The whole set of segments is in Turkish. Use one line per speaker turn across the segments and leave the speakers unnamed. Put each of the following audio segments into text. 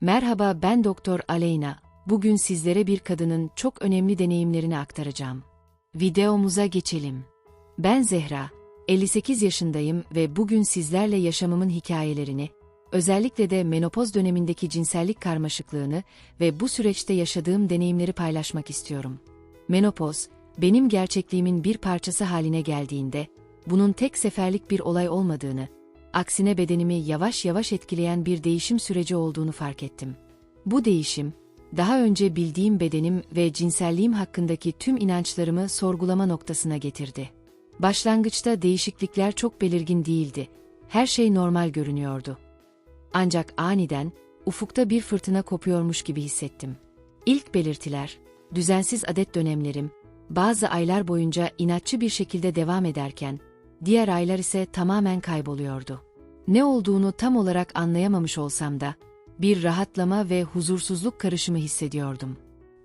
Merhaba ben Doktor Aleyna. Bugün sizlere bir kadının çok önemli deneyimlerini aktaracağım. Videomuza geçelim. Ben Zehra, 58 yaşındayım ve bugün sizlerle yaşamımın hikayelerini, özellikle de menopoz dönemindeki cinsellik karmaşıklığını ve bu süreçte yaşadığım deneyimleri paylaşmak istiyorum. Menopoz, benim gerçekliğimin bir parçası haline geldiğinde, bunun tek seferlik bir olay olmadığını, aksine bedenimi yavaş yavaş etkileyen bir değişim süreci olduğunu fark ettim. Bu değişim, daha önce bildiğim bedenim ve cinselliğim hakkındaki tüm inançlarımı sorgulama noktasına getirdi. Başlangıçta değişiklikler çok belirgin değildi. Her şey normal görünüyordu. Ancak aniden, ufukta bir fırtına kopuyormuş gibi hissettim. İlk belirtiler, düzensiz adet dönemlerim, bazı aylar boyunca inatçı bir şekilde devam ederken, diğer aylar ise tamamen kayboluyordu. Ne olduğunu tam olarak anlayamamış olsam da, bir rahatlama ve huzursuzluk karışımı hissediyordum.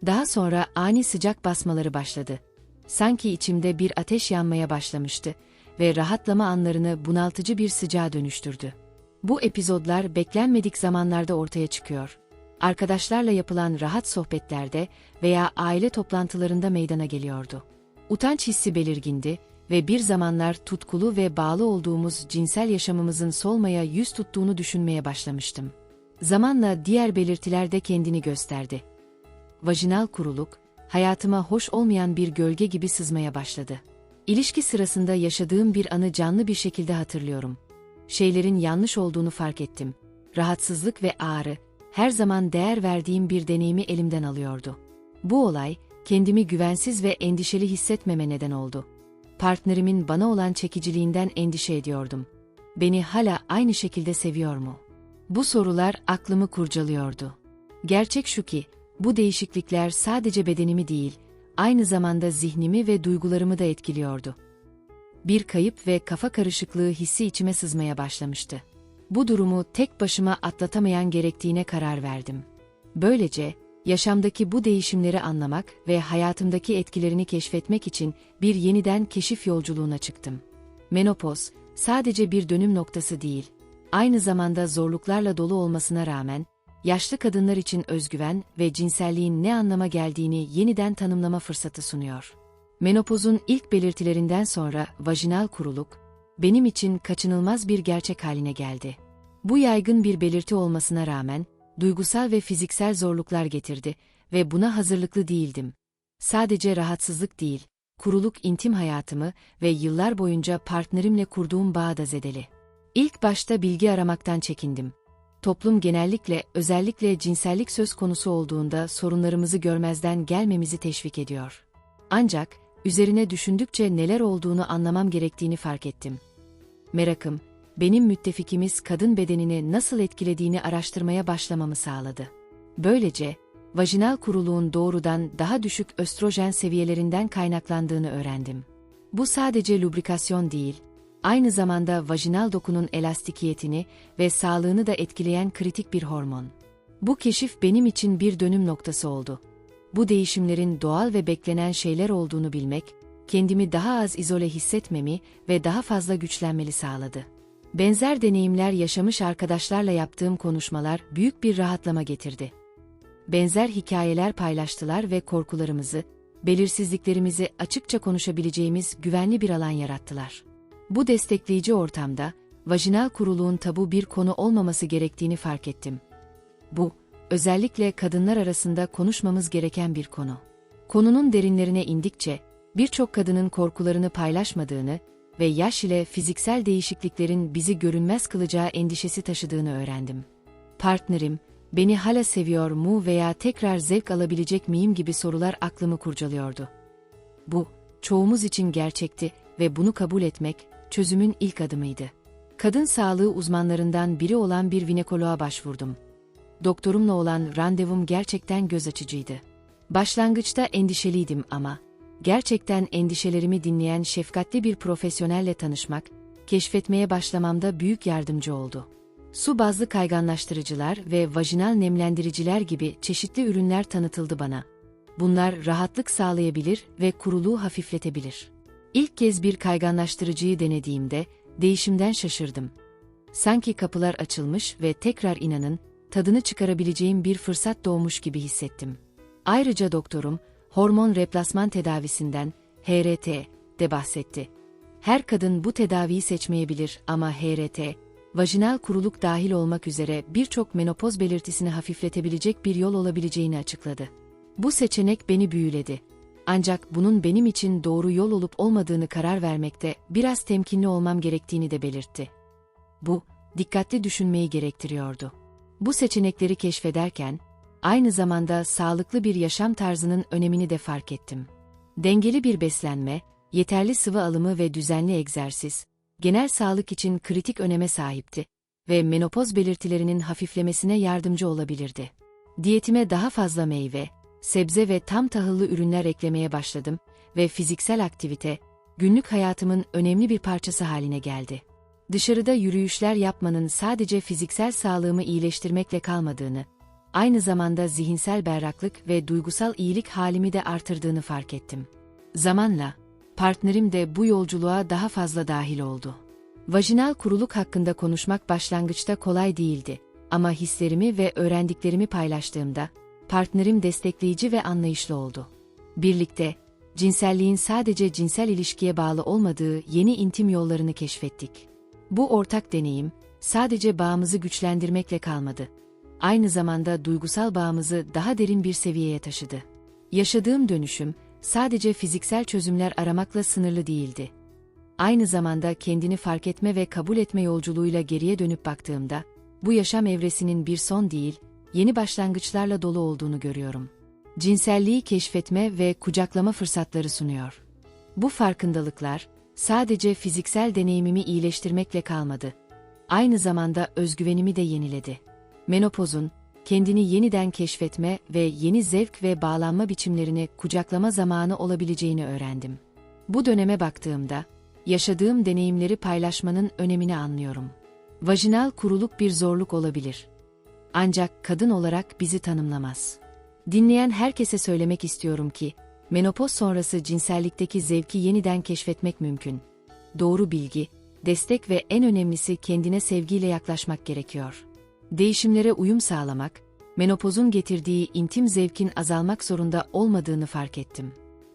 Daha sonra ani sıcak basmaları başladı. Sanki içimde bir ateş yanmaya başlamıştı ve rahatlama anlarını bunaltıcı bir sıcağa dönüştürdü. Bu epizodlar beklenmedik zamanlarda ortaya çıkıyor. Arkadaşlarla yapılan rahat sohbetlerde veya aile toplantılarında meydana geliyordu. Utanç hissi belirgindi ve bir zamanlar tutkulu ve bağlı olduğumuz cinsel yaşamımızın solmaya yüz tuttuğunu düşünmeye başlamıştım. Zamanla diğer belirtiler de kendini gösterdi. Vajinal kuruluk, hayatıma hoş olmayan bir gölge gibi sızmaya başladı. İlişki sırasında yaşadığım bir anı canlı bir şekilde hatırlıyorum. Şeylerin yanlış olduğunu fark ettim. Rahatsızlık ve ağrı, her zaman değer verdiğim bir deneyimi elimden alıyordu. Bu olay, kendimi güvensiz ve endişeli hissetmeme neden oldu. Partnerimin bana olan çekiciliğinden endişe ediyordum. Beni hala aynı şekilde seviyor mu? Bu sorular aklımı kurcalıyordu. Gerçek şu ki, bu değişiklikler sadece bedenimi değil, aynı zamanda zihnimi ve duygularımı da etkiliyordu. Bir kayıp ve kafa karışıklığı hissi içime sızmaya başlamıştı. Bu durumu tek başıma atlatamayan gerektiğine karar verdim. Böylece, yaşamdaki bu değişimleri anlamak ve hayatımdaki etkilerini keşfetmek için bir yeniden keşif yolculuğuna çıktım. Menopoz, sadece bir dönüm noktası değil, aynı zamanda zorluklarla dolu olmasına rağmen, yaşlı kadınlar için özgüven ve cinselliğin ne anlama geldiğini yeniden tanımlama fırsatı sunuyor. Menopozun ilk belirtilerinden sonra vajinal kuruluk, benim için kaçınılmaz bir gerçek haline geldi. Bu yaygın bir belirti olmasına rağmen, duygusal ve fiziksel zorluklar getirdi ve buna hazırlıklı değildim. Sadece rahatsızlık değil, kuruluk intim hayatımı ve yıllar boyunca partnerimle kurduğum bağı da zedeli. İlk başta bilgi aramaktan çekindim. Toplum genellikle özellikle cinsellik söz konusu olduğunda sorunlarımızı görmezden gelmemizi teşvik ediyor. Ancak üzerine düşündükçe neler olduğunu anlamam gerektiğini fark ettim. Merakım, benim müttefikimiz kadın bedenini nasıl etkilediğini araştırmaya başlamamı sağladı. Böylece, vajinal kuruluğun doğrudan daha düşük östrojen seviyelerinden kaynaklandığını öğrendim. Bu sadece lubrikasyon değil, aynı zamanda vajinal dokunun elastikiyetini ve sağlığını da etkileyen kritik bir hormon. Bu keşif benim için bir dönüm noktası oldu. Bu değişimlerin doğal ve beklenen şeyler olduğunu bilmek, kendimi daha az izole hissetmemi ve daha fazla güçlenmeli sağladı. Benzer deneyimler yaşamış arkadaşlarla yaptığım konuşmalar büyük bir rahatlama getirdi. Benzer hikayeler paylaştılar ve korkularımızı, belirsizliklerimizi açıkça konuşabileceğimiz güvenli bir alan yarattılar. Bu destekleyici ortamda, vajinal kuruluğun tabu bir konu olmaması gerektiğini fark ettim. Bu, özellikle kadınlar arasında konuşmamız gereken bir konu. Konunun derinlerine indikçe, birçok kadının korkularını paylaşmadığını ve yaş ile fiziksel değişikliklerin bizi görünmez kılacağı endişesi taşıdığını öğrendim. Partnerim, beni hala seviyor mu veya tekrar zevk alabilecek miyim gibi sorular aklımı kurcalıyordu. Bu, çoğumuz için gerçekti ve bunu kabul etmek, çözümün ilk adımıydı. Kadın sağlığı uzmanlarından biri olan bir vinekoloğa başvurdum. Doktorumla olan randevum gerçekten göz açıcıydı. Başlangıçta endişeliydim ama, gerçekten endişelerimi dinleyen şefkatli bir profesyonelle tanışmak, keşfetmeye başlamamda büyük yardımcı oldu. Su bazlı kayganlaştırıcılar ve vajinal nemlendiriciler gibi çeşitli ürünler tanıtıldı bana. Bunlar rahatlık sağlayabilir ve kuruluğu hafifletebilir. İlk kez bir kayganlaştırıcıyı denediğimde değişimden şaşırdım. Sanki kapılar açılmış ve tekrar inanın, tadını çıkarabileceğim bir fırsat doğmuş gibi hissettim. Ayrıca doktorum, hormon replasman tedavisinden, HRT, de bahsetti. Her kadın bu tedaviyi seçmeyebilir ama HRT, vajinal kuruluk dahil olmak üzere birçok menopoz belirtisini hafifletebilecek bir yol olabileceğini açıkladı. Bu seçenek beni büyüledi. Ancak bunun benim için doğru yol olup olmadığını karar vermekte biraz temkinli olmam gerektiğini de belirtti. Bu, dikkatli düşünmeyi gerektiriyordu. Bu seçenekleri keşfederken, aynı zamanda sağlıklı bir yaşam tarzının önemini de fark ettim. Dengeli bir beslenme, yeterli sıvı alımı ve düzenli egzersiz, genel sağlık için kritik öneme sahipti ve menopoz belirtilerinin hafiflemesine yardımcı olabilirdi. Diyetime daha fazla meyve, sebze ve tam tahıllı ürünler eklemeye başladım ve fiziksel aktivite, günlük hayatımın önemli bir parçası haline geldi. Dışarıda yürüyüşler yapmanın sadece fiziksel sağlığımı iyileştirmekle kalmadığını, aynı zamanda zihinsel berraklık ve duygusal iyilik halimi de artırdığını fark ettim. Zamanla, partnerim de bu yolculuğa daha fazla dahil oldu. Vajinal kuruluk hakkında konuşmak başlangıçta kolay değildi ama hislerimi ve öğrendiklerimi paylaştığımda, partnerim destekleyici ve anlayışlı oldu. Birlikte, cinselliğin sadece cinsel ilişkiye bağlı olmadığı yeni intim yollarını keşfettik. Bu ortak deneyim, sadece bağımızı güçlendirmekle kalmadı. Aynı zamanda duygusal bağımızı daha derin bir seviyeye taşıdı. Yaşadığım dönüşüm, sadece fiziksel çözümler aramakla sınırlı değildi. Aynı zamanda kendini fark etme ve kabul etme yolculuğuyla geriye dönüp baktığımda, bu yaşam evresinin bir son değil, yeni başlangıçlarla dolu olduğunu görüyorum. Cinselliği keşfetme ve kucaklama fırsatları sunuyor. Bu farkındalıklar, sadece fiziksel deneyimimi iyileştirmekle kalmadı. Aynı zamanda özgüvenimi de yeniledi. Menopozun, kendini yeniden keşfetme ve yeni zevk ve bağlanma biçimlerini kucaklama zamanı olabileceğini öğrendim. Bu döneme baktığımda, yaşadığım deneyimleri paylaşmanın önemini anlıyorum. Vajinal kuruluk bir zorluk olabilir. Ancak kadın olarak bizi tanımlamaz. Dinleyen herkese söylemek istiyorum ki, menopoz sonrası cinsellikteki zevki yeniden keşfetmek mümkün. Doğru bilgi, destek ve en önemlisi kendine sevgiyle yaklaşmak gerekiyor. Değişimlere uyum sağlamak, menopozun getirdiği intim zevkin azalmak zorunda olmadığını fark ettim.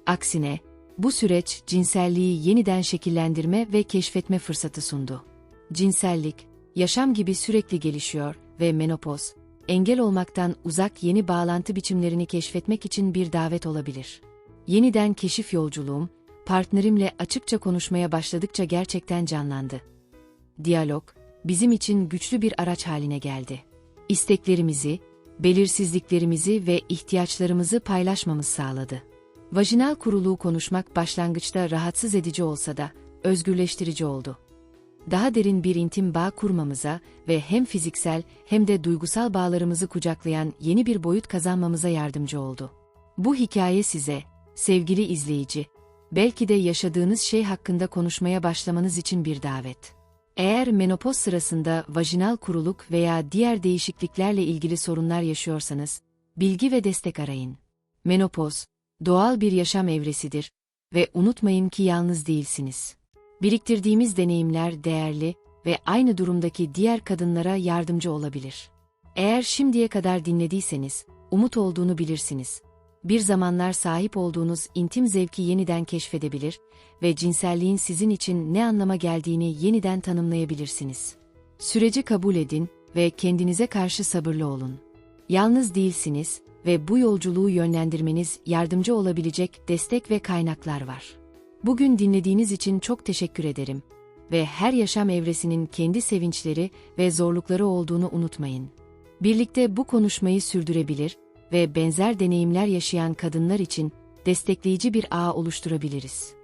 Aksine, bu süreç cinselliği yeniden şekillendirme ve keşfetme fırsatı sundu. Cinsellik, yaşam gibi sürekli gelişiyor ve menopoz, engel olmaktan uzak yeni bağlantı biçimlerini keşfetmek için bir davet olabilir. Yeniden keşif yolculuğum, partnerimle açıkça konuşmaya başladıkça gerçekten canlandı. Diyalog, bizim için güçlü bir araç haline geldi. İsteklerimizi, belirsizliklerimizi ve ihtiyaçlarımızı paylaşmamız sağladı. Vajinal kuruluğu konuşmak başlangıçta rahatsız edici olsa da özgürleştirici oldu. Daha derin bir intim bağ kurmamıza ve hem fiziksel hem de duygusal bağlarımızı kucaklayan yeni bir boyut kazanmamıza yardımcı oldu. Bu hikaye size, sevgili izleyici, belki de yaşadığınız şey hakkında konuşmaya başlamanız için bir davet. Eğer menopoz sırasında vajinal kuruluk veya diğer değişikliklerle ilgili sorunlar yaşıyorsanız, bilgi ve destek arayın. Menopoz, doğal bir yaşam evresidir ve unutmayın ki yalnız değilsiniz. Biriktirdiğimiz deneyimler değerli ve aynı durumdaki diğer kadınlara yardımcı olabilir. Eğer şimdiye kadar dinlediyseniz, umut olduğunu bilirsiniz. Bir zamanlar sahip olduğunuz intim zevki yeniden keşfedebilir ve cinselliğin sizin için ne anlama geldiğini yeniden tanımlayabilirsiniz. Süreci kabul edin ve kendinize karşı sabırlı olun. Yalnız değilsiniz ve bu yolculuğu yönlendirmeniz yardımcı olabilecek destek ve kaynaklar var. Bugün dinlediğiniz için çok teşekkür ederim ve her yaşam evresinin kendi sevinçleri ve zorlukları olduğunu unutmayın. Birlikte bu konuşmayı sürdürebilir ve benzer deneyimler yaşayan kadınlar için destekleyici bir ağ oluşturabiliriz.